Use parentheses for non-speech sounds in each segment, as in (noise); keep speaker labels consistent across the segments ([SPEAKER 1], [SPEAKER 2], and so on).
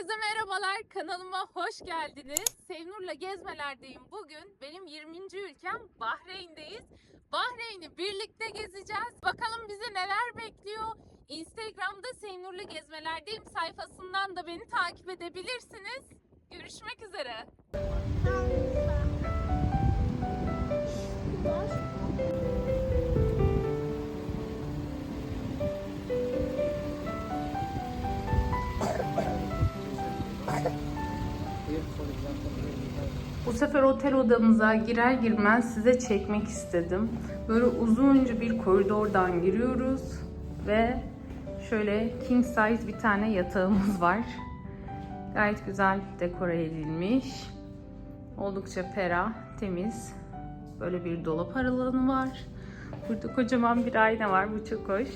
[SPEAKER 1] Herkese merhabalar. Kanalıma hoş geldiniz. Sevnur'la gezmelerdeyim. Bugün benim 20. ülkem Bahreyn'deyiz. Bahreyn'i birlikte gezeceğiz. Bakalım bizi neler bekliyor. Instagram'da Sevnur'la gezmelerdeyim sayfasından da beni takip edebilirsiniz. Görüşmek üzere. Bu sefer otel odamıza girer girmez size çekmek istedim. Böyle uzunca bir koridordan giriyoruz ve şöyle king size bir tane yatağımız var. Gayet güzel dekore edilmiş. Oldukça ferah, temiz. Böyle bir dolap alanı var. Burada kocaman bir ayna var. Bu çok hoş.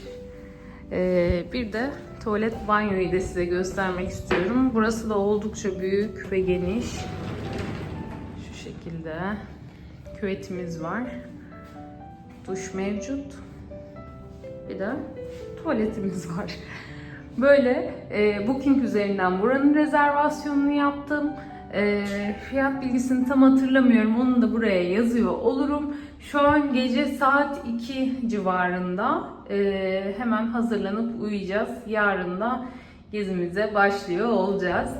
[SPEAKER 1] Ee, bir de tuvalet banyoyu da size göstermek istiyorum. Burası da oldukça büyük ve geniş. Şekilde küvetimiz var. Duş mevcut. Bir de tuvaletimiz (laughs) var. Böyle e, Booking üzerinden buranın rezervasyonunu yaptım. E, fiyat bilgisini tam hatırlamıyorum. Onu da buraya yazıyor olurum. Şu an gece saat 2 civarında e, hemen hazırlanıp uyuyacağız. Yarın da gezimize başlıyor olacağız.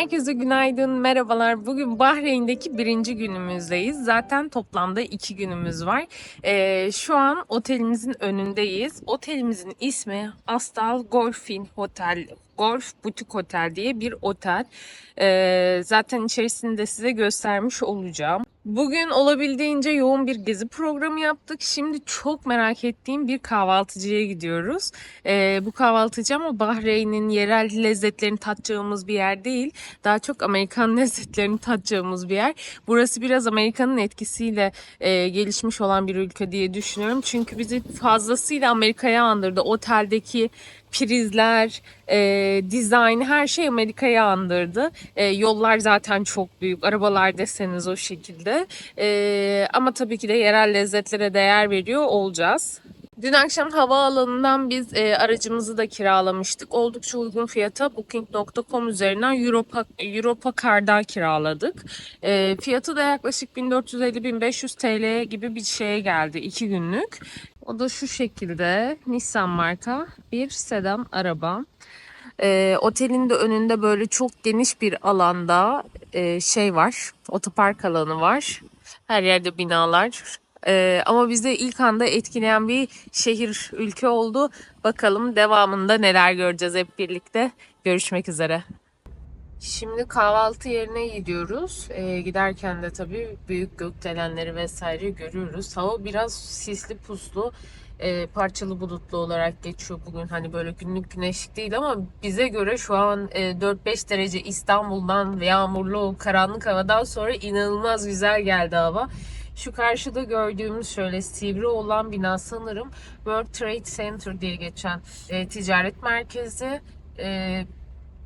[SPEAKER 1] Herkese günaydın, merhabalar. Bugün Bahreyn'deki birinci günümüzdeyiz. Zaten toplamda iki günümüz var. Ee, şu an otelimizin önündeyiz. Otelimizin ismi Astal Golfin Hotel, Golf Butik Otel diye bir otel. Ee, zaten içerisinde size göstermiş olacağım. Bugün olabildiğince yoğun bir gezi programı yaptık. Şimdi çok merak ettiğim bir kahvaltıcıya gidiyoruz. Ee, bu kahvaltıcı ama Bahreyn'in yerel lezzetlerini tatacağımız bir yer değil. Daha çok Amerikan (laughs) lezzetlerini tatacağımız bir yer. Burası biraz Amerika'nın etkisiyle e, gelişmiş olan bir ülke diye düşünüyorum. Çünkü bizi fazlasıyla Amerika'ya andırdı. Oteldeki prizler, e, dizayn her şey Amerika'ya andırdı. E, yollar zaten çok büyük. Arabalar deseniz o şekilde. E, ama tabii ki de yerel lezzetlere değer veriyor olacağız. Dün akşam havaalanından biz e, aracımızı da kiralamıştık. Oldukça uygun fiyata Booking.com üzerinden Europa, Europa Car'dan kiraladık. E, fiyatı da yaklaşık 1450-1500 TL gibi bir şeye geldi 2 günlük. O da şu şekilde Nissan marka bir sedan araba. E, otelin de önünde böyle çok geniş bir alanda e, şey var. Otopark alanı var. Her yerde binalar. E, ama bizi ilk anda etkileyen bir şehir, ülke oldu. Bakalım devamında neler göreceğiz hep birlikte. Görüşmek üzere. Şimdi kahvaltı yerine gidiyoruz. Ee, giderken de tabii büyük gökdelenleri vesaire görüyoruz. Hava biraz sisli puslu, e, parçalı bulutlu olarak geçiyor bugün. Hani böyle günlük güneşlik değil ama bize göre şu an e, 4-5 derece İstanbul'dan yağmurlu, karanlık havadan sonra inanılmaz güzel geldi hava. Şu karşıda gördüğümüz şöyle sivri olan bina sanırım World Trade Center diye geçen e, ticaret merkezi. E,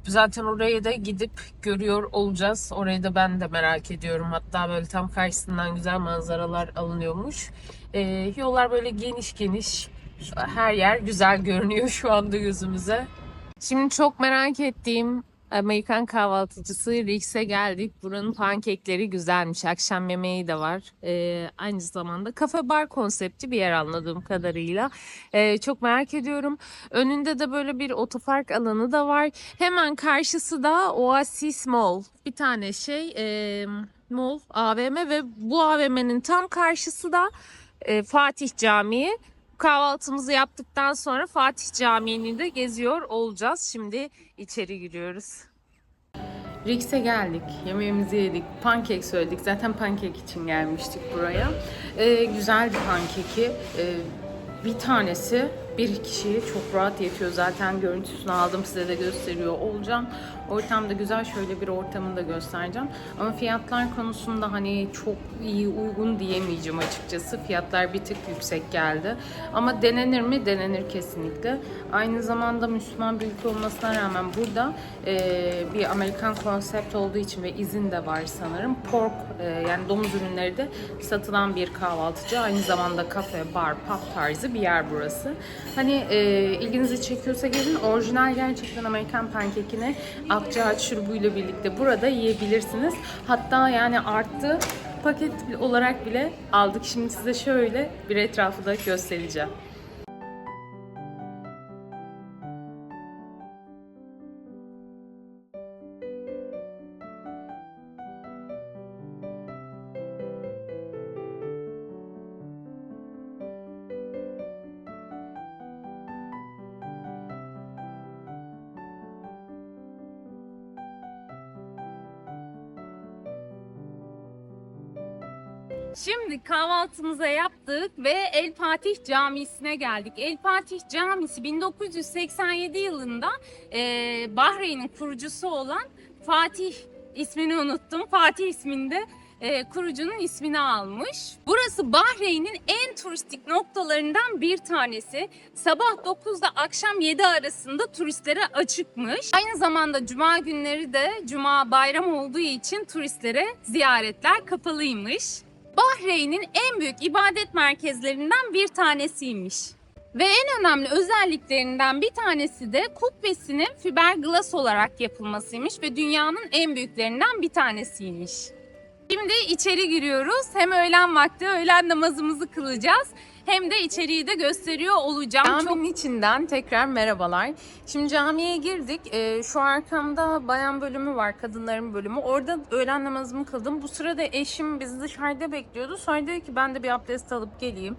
[SPEAKER 1] Zaten oraya da gidip görüyor olacağız. Orayı da ben de merak ediyorum. Hatta böyle tam karşısından güzel manzaralar alınıyormuş. Ee, yollar böyle geniş geniş. Her yer güzel görünüyor (laughs) şu anda gözümüze. Şimdi çok merak ettiğim Amerikan kahvaltıcısı Rix'e geldik. Buranın pankekleri güzelmiş. Akşam yemeği de var. Ee, aynı zamanda kafe bar konsepti bir yer anladığım kadarıyla. Ee, çok merak ediyorum. Önünde de böyle bir otopark alanı da var. Hemen karşısı da Oasis Mall. Bir tane şey e, mall, AVM ve bu AVM'nin tam karşısı da e, Fatih Camii. Kahvaltımızı yaptıktan sonra Fatih Camii'ni de geziyor olacağız. Şimdi içeri giriyoruz. Rix'e geldik. Yemeğimizi yedik. Pankek söyledik. Zaten pankek için gelmiştik buraya. Ee, güzeldi pankeki. Ee, bir tanesi bir kişiye çok rahat yetiyor. Zaten görüntüsünü aldım size de gösteriyor olacağım. Ortam da güzel. Şöyle bir ortamını da göstereceğim. Ama fiyatlar konusunda hani çok iyi uygun diyemeyeceğim açıkçası. Fiyatlar bir tık yüksek geldi. Ama denenir mi? Denenir kesinlikle. Aynı zamanda Müslüman bir ülke olmasına rağmen burada e, bir Amerikan konsept olduğu için ve izin de var sanırım. Pork e, yani domuz ürünleri de satılan bir kahvaltıcı. Aynı zamanda kafe, bar, pub tarzı bir yer burası. Hani e, ilginizi çekiyorsa gelin. Orijinal gerçekten Amerikan pankekini akçaağaç şurubuyla birlikte burada yiyebilirsiniz. Hatta yani arttı paket olarak bile aldık. Şimdi size şöyle bir etrafı da göstereceğim. Kahvaltımıza yaptık ve El Fatih Camisi'ne geldik. El Fatih Camisi 1987 yılında e, Bahreyn'in kurucusu olan Fatih ismini unuttum. Fatih isminde e, kurucunun ismini almış. Burası Bahreyn'in en turistik noktalarından bir tanesi. Sabah 9'da akşam 7 arasında turistlere açıkmış. Aynı zamanda cuma günleri de cuma bayram olduğu için turistlere ziyaretler kapalıymış. Bahreyn'in en büyük ibadet merkezlerinden bir tanesiymiş. Ve en önemli özelliklerinden bir tanesi de kubbesinin fiberglass olarak yapılmasıymış ve dünyanın en büyüklerinden bir tanesiymiş. Şimdi içeri giriyoruz. Hem öğlen vakti öğlen namazımızı kılacağız. Hem de içeriği de gösteriyor olacağım. Caminin içinden tekrar merhabalar. Şimdi camiye girdik. Ee, şu arkamda bayan bölümü var, kadınların bölümü. Orada öğlen namazımı kıldım. Bu sırada eşim bizi dışarıda bekliyordu. Sonra dedi ki ben de bir abdest alıp geleyim.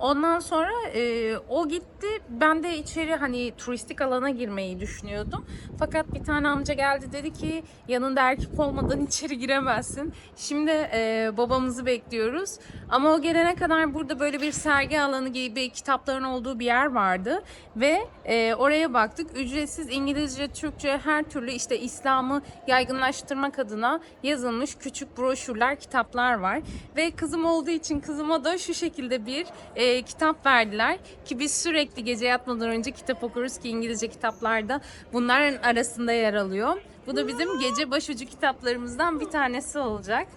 [SPEAKER 1] Ondan sonra e, o gitti. Ben de içeri hani turistik alana girmeyi düşünüyordum. Fakat bir tane amca geldi dedi ki yanında erkek olmadan (laughs) içeri giremezsin. Şimdi e, babamızı bekliyoruz. Ama o gelene kadar burada böyle bir sergi alanı gibi kitapların olduğu bir yer vardı. Ve e, oraya baktık. Ücretsiz İngilizce, Türkçe her türlü işte İslam'ı yaygınlaştırmak adına yazılmış küçük broşürler, kitaplar var. Ve kızım olduğu için kızıma da şu şekilde bir e, kitap verdiler. Ki biz sürekli gece yatmadan önce kitap okuruz ki İngilizce kitaplarda bunların arasında yer alıyor. Bu da bizim gece başucu kitaplarımızdan bir tanesi olacak.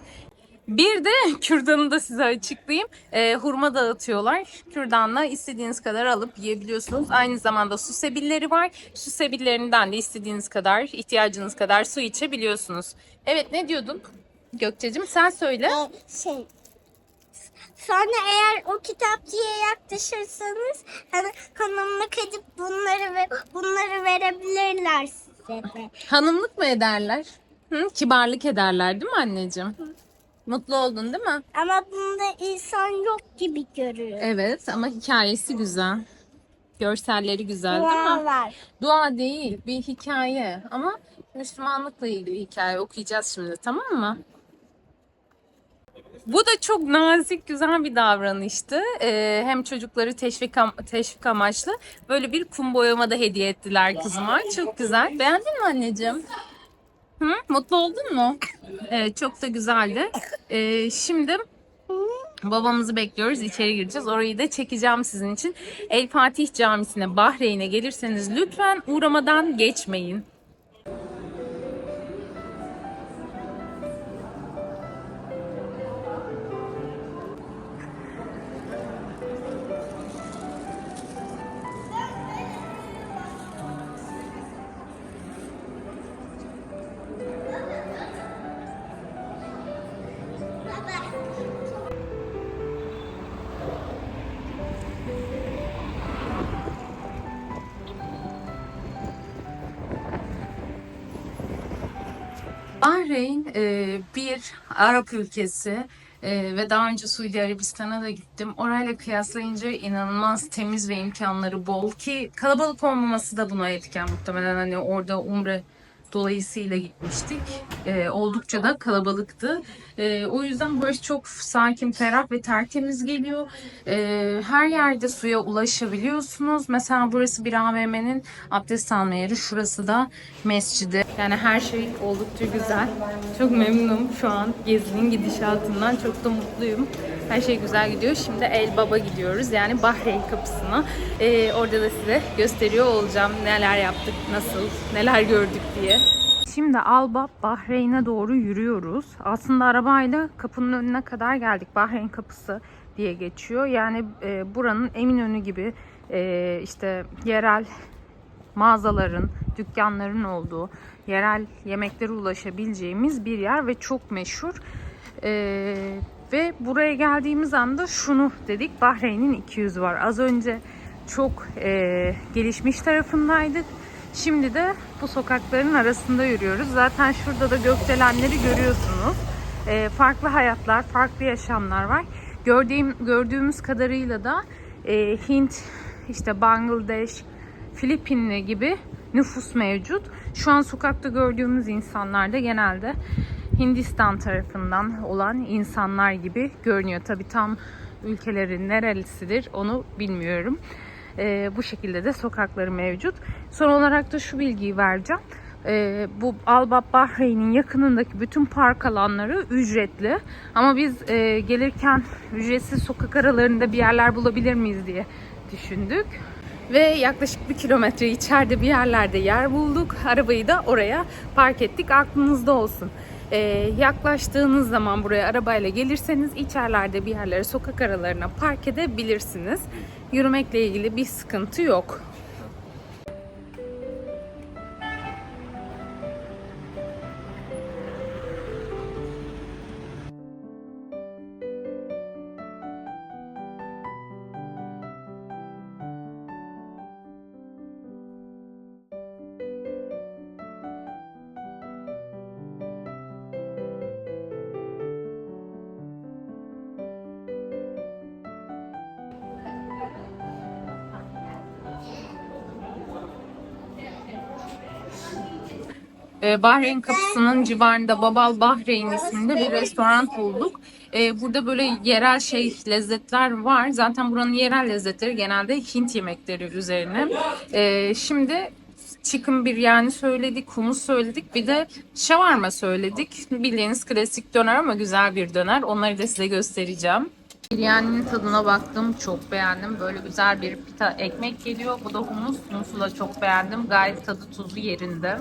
[SPEAKER 1] Bir de kürdanı da size açıklayayım. Ee, hurma dağıtıyorlar. Kürdanla istediğiniz kadar alıp yiyebiliyorsunuz. Aynı zamanda su sebilleri var. Su sebillerinden de istediğiniz kadar, ihtiyacınız kadar su içebiliyorsunuz. Evet ne diyordun? Gökçe'cim sen söyle.
[SPEAKER 2] Ee, şey Sonra eğer o kitapçıya yaklaşırsanız hani hanımlık edip bunları ve bunları verebilirler size de.
[SPEAKER 1] Hanımlık mı ederler? Hı, kibarlık ederler değil mi anneciğim? Mutlu oldun değil mi?
[SPEAKER 2] Ama bunda insan yok gibi görüyor.
[SPEAKER 1] Evet ama hikayesi güzel. Görselleri güzel değil mi?
[SPEAKER 2] Var.
[SPEAKER 1] Dua değil, bir hikaye ama Müslümanlıkla ilgili hikaye okuyacağız şimdi tamam mı? Bu da çok nazik, güzel bir davranıştı. Ee, hem çocukları teşvik, am- teşvik amaçlı böyle bir kum boyama da hediye ettiler kızıma. Çok güzel. Beğendin mi anneciğim? Hı? Mutlu oldun mu? Evet, çok da güzeldi. Ee, şimdi Babamızı bekliyoruz. içeri gireceğiz. Orayı da çekeceğim sizin için. El Fatih Camisi'ne, Bahreyn'e gelirseniz lütfen uğramadan geçmeyin. Bahreyn e, bir Arap ülkesi e, ve daha önce Suudi Arabistan'a da gittim. Orayla kıyaslayınca inanılmaz temiz ve imkanları bol ki kalabalık olmaması da buna etken muhtemelen hani orada umre dolayısıyla gitmiştik. Ee, oldukça da kalabalıktı. Ee, o yüzden burası çok sakin, ferah ve tertemiz geliyor. Ee, her yerde suya ulaşabiliyorsunuz. Mesela burası bir AVM'nin abdest alma yeri. Şurası da mescidi. Yani her şey oldukça güzel. Çok memnunum şu an gezinin gidişatından. Çok da mutluyum. Her şey güzel gidiyor. Şimdi El Baba gidiyoruz. Yani Bahreyn kapısına. Ee, orada da size gösteriyor olacağım. Neler yaptık, nasıl, neler gördük diye. Şimdi Alba Bahreyn'e doğru yürüyoruz. Aslında arabayla kapının önüne kadar geldik. Bahreyn kapısı diye geçiyor. Yani e, buranın Eminönü gibi e, işte yerel mağazaların, dükkanların olduğu, yerel yemeklere ulaşabileceğimiz bir yer ve çok meşhur. Ee, ve buraya geldiğimiz anda şunu dedik, Bahreyn'in 200 var. Az önce çok e, gelişmiş tarafındaydık. Şimdi de bu sokakların arasında yürüyoruz. Zaten şurada da gökdelenleri görüyorsunuz. E, farklı hayatlar, farklı yaşamlar var. Gördüğüm, gördüğümüz kadarıyla da e, Hint, işte Bangladeş, Filipinli gibi nüfus mevcut. Şu an sokakta gördüğümüz insanlar da genelde Hindistan tarafından olan insanlar gibi görünüyor. Tabi tam ülkelerin nerelisidir onu bilmiyorum. Ee, bu şekilde de sokakları mevcut. Son olarak da şu bilgiyi vereceğim. Ee, bu Albab Bahreyn'in yakınındaki bütün park alanları ücretli. Ama biz e, gelirken ücretsiz sokak aralarında bir yerler bulabilir miyiz diye düşündük. Ve yaklaşık bir kilometre içeride bir yerlerde yer bulduk. Arabayı da oraya park ettik. Aklınızda olsun. Ee, yaklaştığınız zaman buraya arabayla gelirseniz içerlerde bir yerlere sokak aralarına park edebilirsiniz. Yürümekle ilgili bir sıkıntı yok. Bahreyn kapısının civarında Babal Bahreyn isminde bir restoran bulduk. Ee, burada böyle yerel şey lezzetler var. Zaten buranın yerel lezzetleri genelde Hint yemekleri üzerine. Ee, şimdi chicken biryani söyledik, humus söyledik. Bir de shawarma söyledik. Bildiğiniz klasik döner ama güzel bir döner. Onları da size göstereceğim. Biryaninin tadına baktım. Çok beğendim. Böyle güzel bir pita ekmek geliyor. Bu da humus. Humusu da çok beğendim. Gayet tadı tuzu yerinde.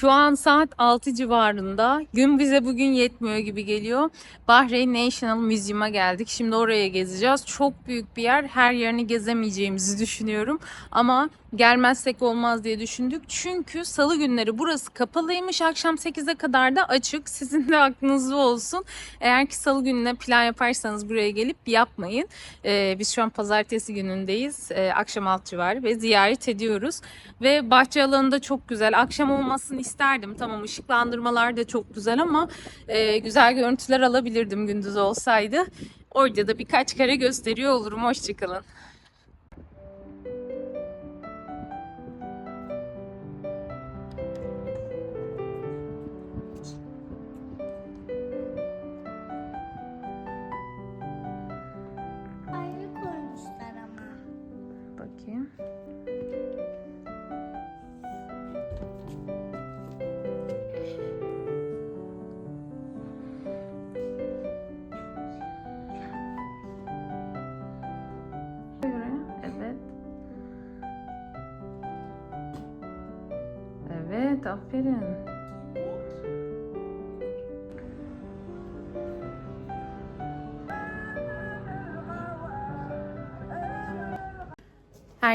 [SPEAKER 1] Şu an saat 6 civarında. Gün bize bugün yetmiyor gibi geliyor. Bahreyn National Museum'a geldik. Şimdi oraya gezeceğiz. Çok büyük bir yer. Her yerini gezemeyeceğimizi düşünüyorum. Ama gelmezsek olmaz diye düşündük. Çünkü salı günleri burası kapalıymış. Akşam 8'e kadar da açık. (laughs) Sizin de aklınızda olsun. Eğer ki salı gününe plan yaparsanız buraya gelip yapmayın. Ee, biz şu an pazartesi günündeyiz. Ee, akşam 6 civarı ve ziyaret ediyoruz. Ve bahçe alanı da çok güzel. Akşam olmasını isterdim. Tamam ışıklandırmalar da çok güzel ama e, güzel görüntüler alabilirdim gündüz olsaydı. Orada da birkaç kere gösteriyor olurum. Hoşçakalın.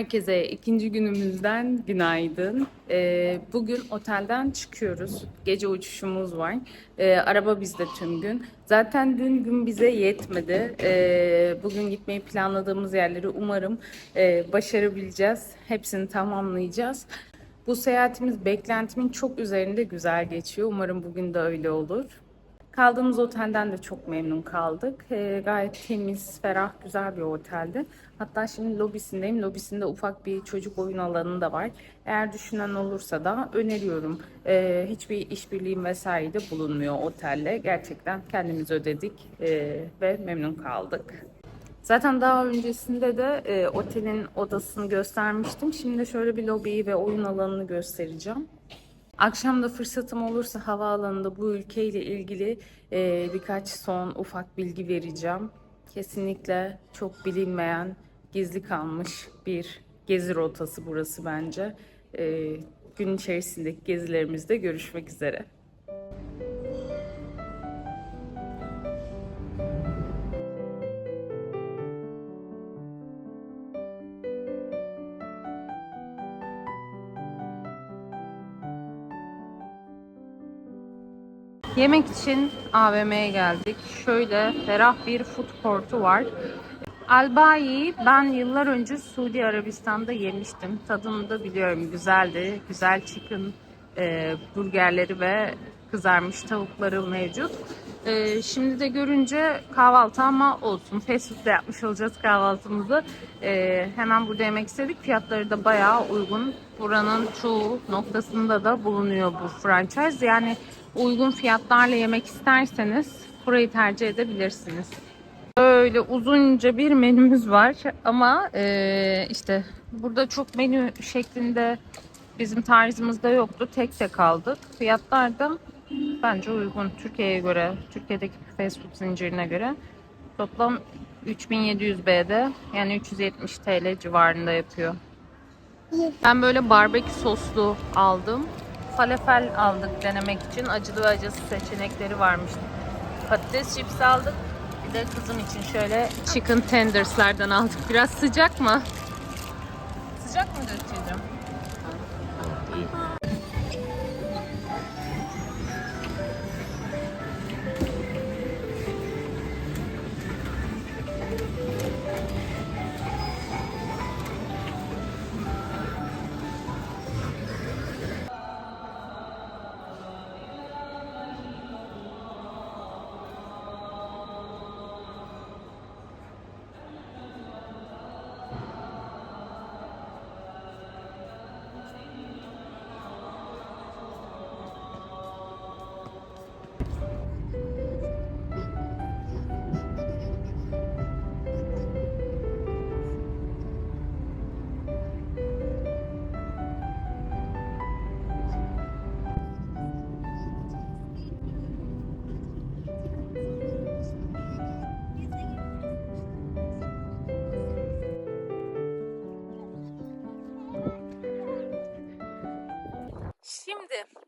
[SPEAKER 1] Herkese ikinci günümüzden günaydın. Ee, bugün otelden çıkıyoruz. Gece uçuşumuz var. Ee, araba bizde tüm gün. Zaten dün gün bize yetmedi. Ee, bugün gitmeyi planladığımız yerleri umarım e, başarabileceğiz. Hepsini tamamlayacağız. Bu seyahatimiz beklentimin çok üzerinde güzel geçiyor. Umarım bugün de öyle olur. Kaldığımız otelden de çok memnun kaldık. Ee, gayet temiz, ferah, güzel bir oteldi. Hatta şimdi lobisindeyim. Lobisinde ufak bir çocuk oyun alanı da var. Eğer düşünen olursa da öneriyorum. Ee, hiçbir işbirliğim vesaire de bulunmuyor otelle. Gerçekten kendimiz ödedik ee, ve memnun kaldık. Zaten daha öncesinde de e, otelin odasını göstermiştim. Şimdi şöyle bir lobiyi ve oyun alanını göstereceğim. Akşam da fırsatım olursa havaalanında bu ülkeyle ilgili e, birkaç son ufak bilgi vereceğim. Kesinlikle çok bilinmeyen, gizli kalmış bir gezi rotası burası bence. E, gün içerisindeki gezilerimizde görüşmek üzere. Yemek için AVM'ye geldik. Şöyle ferah bir food court'u var. Albayi ben yıllar önce Suudi Arabistan'da yemiştim. Tadını da biliyorum. Güzeldi. Güzel chicken e, burgerleri ve kızarmış tavukları mevcut. E, şimdi de görünce kahvaltı ama olsun. Fast food'da yapmış olacağız kahvaltımızı. E, hemen burada yemek istedik. Fiyatları da bayağı uygun. Buranın çoğu noktasında da bulunuyor bu franchise. Yani uygun fiyatlarla yemek isterseniz burayı tercih edebilirsiniz. Böyle uzunca bir menümüz var ama eee, işte burada çok menü şeklinde bizim tarzımızda yoktu. Tek tek aldık. Fiyatlar da bence uygun. Türkiye'ye göre, Türkiye'deki fast food zincirine göre toplam 3700 BD yani 370 TL civarında yapıyor. Ben böyle barbekü soslu aldım. Falafel aldık denemek için. Acılı ve acısız seçenekleri varmış. Patates chips aldık. Bir de kızım için şöyle chicken tenders'lardan aldık. Biraz sıcak mı? Sıcak mı Gökçe'cim?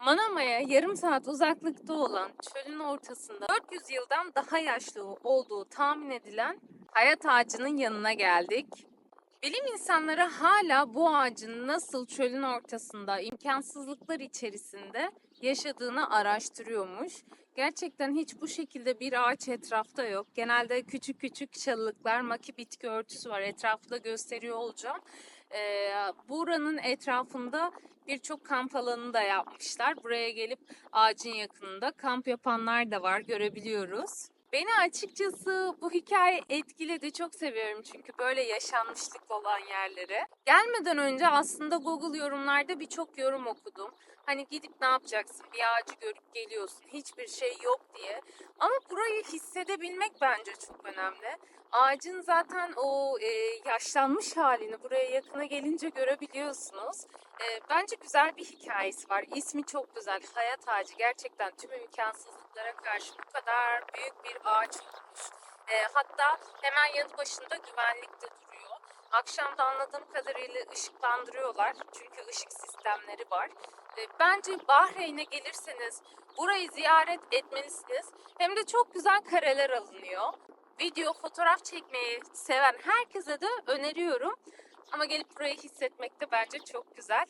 [SPEAKER 1] Manama'ya yarım saat uzaklıkta olan çölün ortasında 400 yıldan daha yaşlı olduğu tahmin edilen hayat ağacının yanına geldik. Bilim insanları hala bu ağacın nasıl çölün ortasında imkansızlıklar içerisinde yaşadığını araştırıyormuş. Gerçekten hiç bu şekilde bir ağaç etrafta yok. Genelde küçük küçük çalılıklar, maki bitki örtüsü var. Etrafında gösteriyor olacağım. Ee, buranın etrafında birçok kamp alanı da yapmışlar. Buraya gelip ağacın yakınında kamp yapanlar da var görebiliyoruz. Beni açıkçası bu hikaye etkiledi. Çok seviyorum çünkü böyle yaşanmışlık olan yerlere. Gelmeden önce aslında Google yorumlarda birçok yorum okudum. Hani gidip ne yapacaksın? Bir ağacı görüp geliyorsun. Hiçbir şey yok diye. Ama burayı hissedebilmek bence çok önemli. Ağacın zaten o e, yaşlanmış halini buraya yakına gelince görebiliyorsunuz. E, bence güzel bir hikayesi var. İsmi çok güzel. Hayat ağacı gerçekten tüm imkansızlıklara karşı bu kadar büyük bir ağaç olmuş. E, hatta hemen yanı başında güvenlik de duruyor. Akşamda anladığım kadarıyla ışıklandırıyorlar. Çünkü ışık sistemleri var. E, bence Bahreyn'e gelirseniz burayı ziyaret etmelisiniz. Hem de çok güzel kareler alınıyor. Video, fotoğraf çekmeyi seven herkese de öneriyorum. Ama gelip burayı hissetmek de bence çok güzel.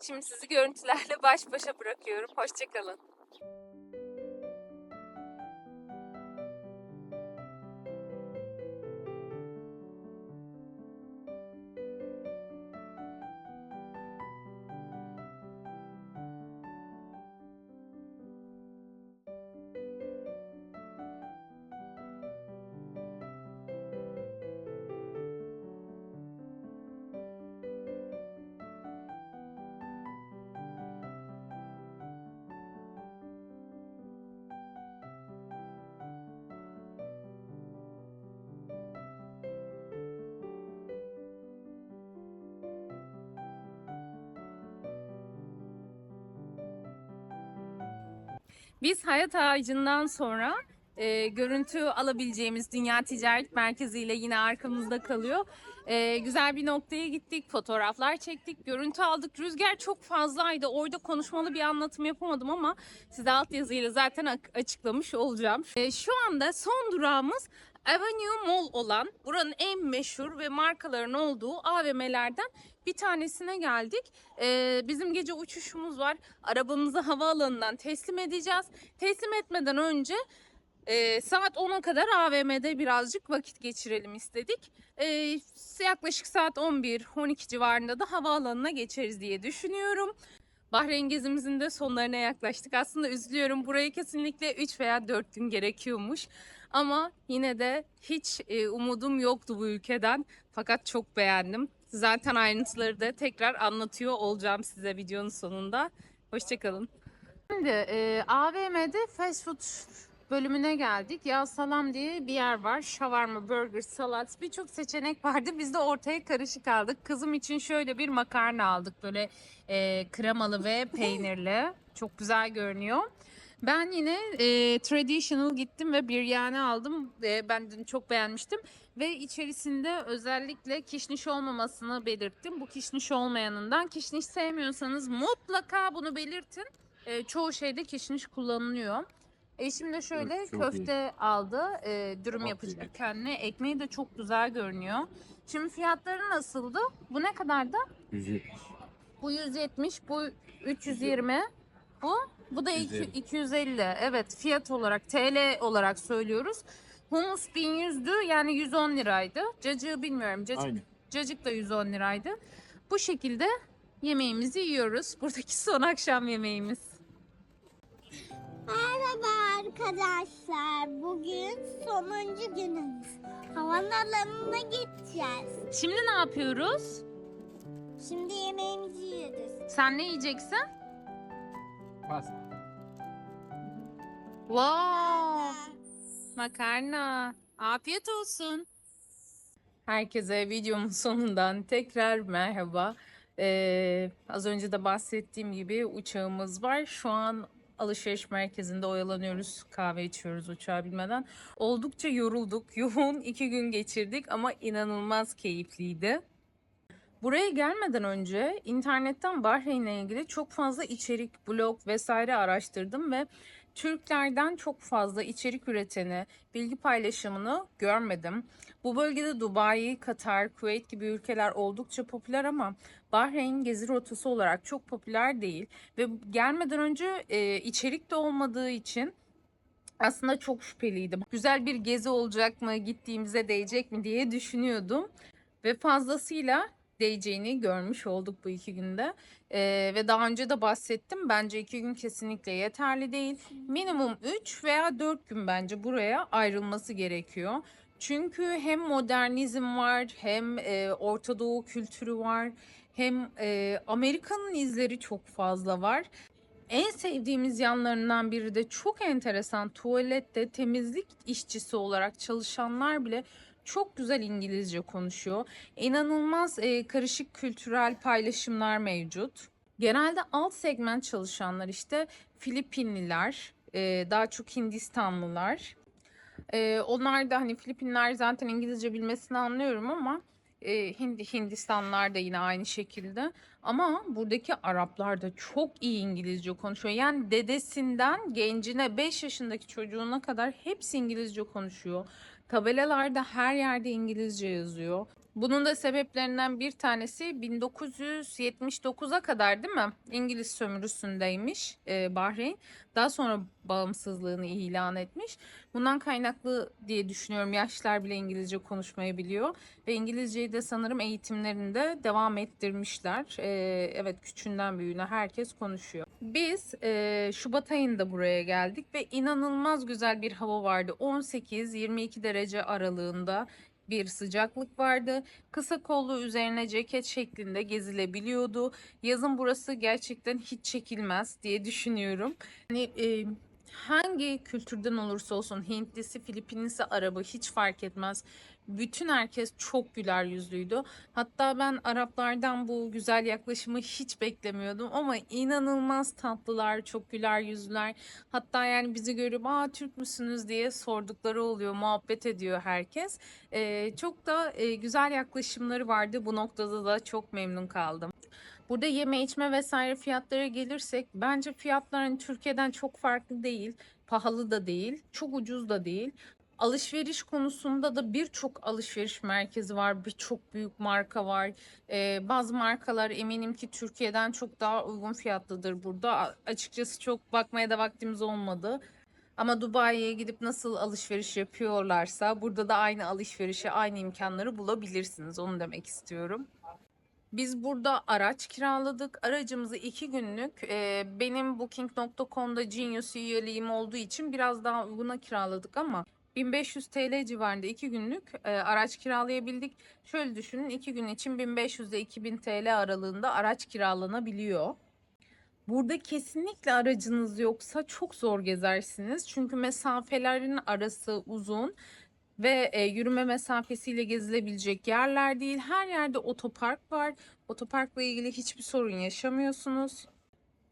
[SPEAKER 1] Şimdi sizi görüntülerle baş başa bırakıyorum. Hoşçakalın. Biz Hayat Ağacı'ndan sonra e, görüntü alabileceğimiz Dünya Ticaret Merkezi ile yine arkamızda kalıyor. E, güzel bir noktaya gittik, fotoğraflar çektik, görüntü aldık. Rüzgar çok fazlaydı. Orada konuşmalı bir anlatım yapamadım ama size altyazıyla zaten açıklamış olacağım. E, şu anda son durağımız Avenue Mall olan buranın en meşhur ve markaların olduğu AVM'lerden bir tanesine geldik. Ee, bizim gece uçuşumuz var. Arabamızı havaalanından teslim edeceğiz. Teslim etmeden önce e, saat 10'a kadar AVM'de birazcık vakit geçirelim istedik. Ee, yaklaşık saat 11-12 civarında da havaalanına geçeriz diye düşünüyorum. Bahreyn gezimizin de sonlarına yaklaştık. Aslında üzülüyorum. Buraya kesinlikle 3 veya 4 gün gerekiyormuş. Ama yine de hiç e, umudum yoktu bu ülkeden. Fakat çok beğendim. Zaten ayrıntıları da tekrar anlatıyor olacağım size videonun sonunda. Hoşçakalın. Şimdi e, AVM'de fast food bölümüne geldik. Ya Salam diye bir yer var. Shawarma, burger, salat birçok seçenek vardı. Biz de ortaya karışık aldık. Kızım için şöyle bir makarna aldık. Böyle e, kremalı ve peynirli. Çok güzel görünüyor. Ben yine e, traditional gittim ve biryani aldım. E, ben dün çok beğenmiştim. Ve içerisinde özellikle kişniş olmamasını belirttim. Bu kişniş olmayanından. Kişniş sevmiyorsanız mutlaka bunu belirtin. E, çoğu şeyde kişniş kullanılıyor. Eşim de şöyle
[SPEAKER 3] Evet,
[SPEAKER 1] köfte aldı. E, dürüm
[SPEAKER 3] Çok
[SPEAKER 1] yapacak
[SPEAKER 3] iyi.
[SPEAKER 1] kendine. Ekmeği de çok güzel görünüyor. Şimdi fiyatları nasıldı? Bu ne kadardı?
[SPEAKER 3] 170.
[SPEAKER 1] Bu 170, bu 320. Bu bu da iki-
[SPEAKER 3] 250.
[SPEAKER 1] 250. Evet, fiyat olarak TL olarak söylüyoruz. Humus 1100'dü yani 110 liraydı. Cacığı bilmiyorum. Cacık,
[SPEAKER 3] Aynı.
[SPEAKER 1] cacık da 110 liraydı. Bu şekilde yemeğimizi yiyoruz. (laughs) Buradaki son akşam yemeğimiz.
[SPEAKER 2] Merhaba arkadaşlar. Bugün sonuncu günümüz. Havaalanına gideceğiz.
[SPEAKER 1] Şimdi ne yapıyoruz?
[SPEAKER 2] Şimdi yemeğimizi yiyeceğiz.
[SPEAKER 1] Sen ne yiyeceksin?
[SPEAKER 3] Pasta.
[SPEAKER 1] Wow! (laughs) Makarna. Afiyet olsun. Herkese videomun sonundan tekrar merhaba. Ee, az önce de bahsettiğim gibi uçağımız var. Şu an alışveriş merkezinde oyalanıyoruz. Kahve içiyoruz uçağa binmeden. Oldukça yorulduk. (laughs) Yoğun iki gün geçirdik ama inanılmaz keyifliydi. Buraya gelmeden önce internetten Bahreyn'le ilgili çok fazla içerik, blog vesaire araştırdım ve Türklerden çok fazla içerik üreteni, bilgi paylaşımını görmedim. Bu bölgede Dubai, Katar, Kuveyt gibi ülkeler oldukça popüler ama Bahreyn gezi rotası olarak çok popüler değil ve gelmeden önce e, içerik de olmadığı için aslında çok şüpheliydim. Güzel bir gezi olacak mı, gittiğimize değecek mi diye düşünüyordum. Ve fazlasıyla değeceğini görmüş olduk bu iki günde. Ee, ve daha önce de bahsettim. Bence iki gün kesinlikle yeterli değil. Minimum 3 veya 4 gün bence buraya ayrılması gerekiyor. Çünkü hem modernizm var, hem e, Orta Doğu kültürü var, hem e, Amerika'nın izleri çok fazla var. En sevdiğimiz yanlarından biri de çok enteresan tuvalette temizlik işçisi olarak çalışanlar bile çok güzel İngilizce konuşuyor. İnanılmaz e, karışık kültürel paylaşımlar mevcut. Genelde alt segment çalışanlar işte Filipinliler, e, daha çok Hindistanlılar. E, onlar da hani Filipinler zaten İngilizce bilmesini anlıyorum ama e, Hindi, Hindistanlılar da yine aynı şekilde. Ama buradaki Araplar da çok iyi İngilizce konuşuyor. Yani dedesinden gencine 5 yaşındaki çocuğuna kadar hepsi İngilizce konuşuyor. Tabelalarda her yerde İngilizce yazıyor. Bunun da sebeplerinden bir tanesi 1979'a kadar değil mi? İngiliz sömürüsündeymiş e, Bahreyn. Daha sonra bağımsızlığını ilan etmiş. Bundan kaynaklı diye düşünüyorum. Yaşlılar bile İngilizce konuşmayı biliyor. Ve İngilizceyi de sanırım eğitimlerinde devam ettirmişler. E, evet küçüğünden büyüğüne herkes konuşuyor. Biz e, Şubat ayında buraya geldik ve inanılmaz güzel bir hava vardı. 18-22 derece aralığında bir sıcaklık vardı. Kısa kollu üzerine ceket şeklinde gezilebiliyordu. Yazın burası gerçekten hiç çekilmez diye düşünüyorum. Hani e, hangi kültürden olursa olsun Hintlisi, Filipinlisi, Arabı hiç fark etmez. Bütün herkes çok güler yüzlüydü. Hatta ben Araplardan bu güzel yaklaşımı hiç beklemiyordum ama inanılmaz tatlılar, çok güler yüzlüler. Hatta yani bizi görüp aa Türk müsünüz diye sordukları oluyor, muhabbet ediyor herkes. Ee, çok da e, güzel yaklaşımları vardı. Bu noktada da çok memnun kaldım. Burada yeme içme vesaire fiyatlara gelirsek bence fiyatlar hani Türkiye'den çok farklı değil. Pahalı da değil, çok ucuz da değil. Alışveriş konusunda da birçok alışveriş merkezi var, birçok büyük marka var. Ee, bazı markalar eminim ki Türkiye'den çok daha uygun fiyatlıdır burada. Açıkçası çok bakmaya da vaktimiz olmadı. Ama Dubai'ye gidip nasıl alışveriş yapıyorlarsa burada da aynı alışverişi, aynı imkanları bulabilirsiniz. Onu demek istiyorum. Biz burada araç kiraladık. Aracımızı iki günlük e, benim Booking.com'da Genius üyeliğim olduğu için biraz daha uyguna kiraladık ama 1500 TL civarında iki günlük e, araç kiralayabildik. Şöyle düşünün iki gün için 1500 ile 2000 TL aralığında araç kiralanabiliyor. Burada kesinlikle aracınız yoksa çok zor gezersiniz. Çünkü mesafelerin arası uzun ve e, yürüme mesafesiyle gezilebilecek yerler değil. Her yerde otopark var. Otoparkla ilgili hiçbir sorun yaşamıyorsunuz.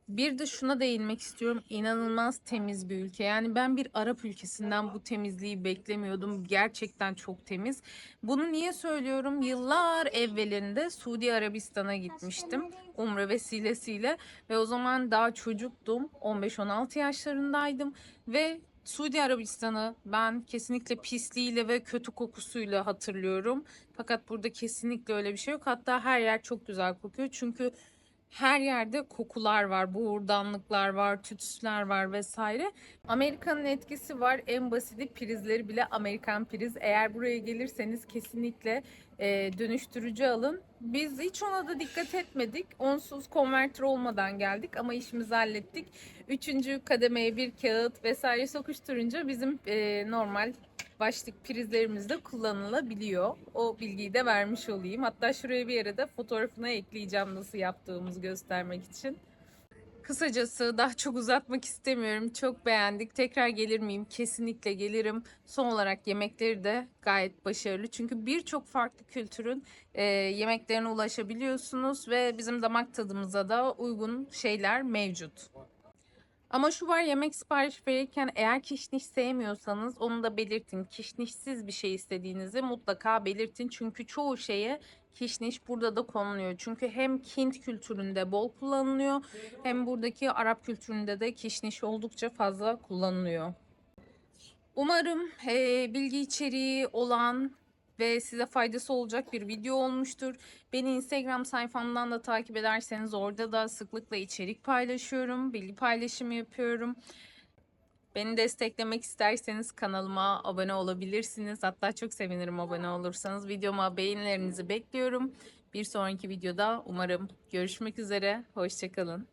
[SPEAKER 1] Bir de şuna değinmek istiyorum. İnanılmaz temiz bir ülke. Yani ben bir Arap ülkesinden bu temizliği beklemiyordum. Gerçekten çok temiz. Bunu niye söylüyorum? Yıllar evvelinde Suudi Arabistan'a gitmiştim. Umre vesilesiyle ve o zaman daha çocuktum. 15-16 yaşlarındaydım ve Suudi Arabistan'ı ben kesinlikle pisliğiyle ve kötü kokusuyla hatırlıyorum. Fakat burada kesinlikle öyle bir şey yok. Hatta her yer çok güzel kokuyor. Çünkü her yerde kokular var, buğurdanlıklar var, tütsüler var vesaire. Amerika'nın etkisi var. En basiti prizleri bile Amerikan priz. Eğer buraya gelirseniz kesinlikle e, dönüştürücü alın. Biz hiç ona da dikkat etmedik. Onsuz konvertör olmadan geldik ama işimizi hallettik. Üçüncü kademeye bir kağıt vesaire sokuşturunca bizim e, normal başlık prizlerimiz de kullanılabiliyor. O bilgiyi de vermiş olayım. Hatta şuraya bir yere de fotoğrafına ekleyeceğim nasıl yaptığımızı göstermek için. Kısacası daha çok uzatmak istemiyorum. Çok beğendik. Tekrar gelir miyim? Kesinlikle gelirim. Son olarak yemekleri de gayet başarılı. Çünkü birçok farklı kültürün e, yemeklerine ulaşabiliyorsunuz ve bizim damak tadımıza da uygun şeyler mevcut. Ama şu var yemek sipariş verirken eğer kişniş sevmiyorsanız onu da belirtin. Kişnişsiz bir şey istediğinizi mutlaka belirtin. Çünkü çoğu şeye kişniş burada da konuluyor. Çünkü hem Hint kültüründe bol kullanılıyor hem buradaki Arap kültüründe de kişniş oldukça fazla kullanılıyor. Umarım eee, bilgi içeriği olan ve size faydası olacak bir video olmuştur. Beni Instagram sayfamdan da takip ederseniz orada da sıklıkla içerik paylaşıyorum, bilgi paylaşımı yapıyorum. Beni desteklemek isterseniz kanalıma abone olabilirsiniz. Hatta çok sevinirim abone olursanız. Videoma beğenilerinizi bekliyorum. Bir sonraki videoda umarım görüşmek üzere. Hoşçakalın.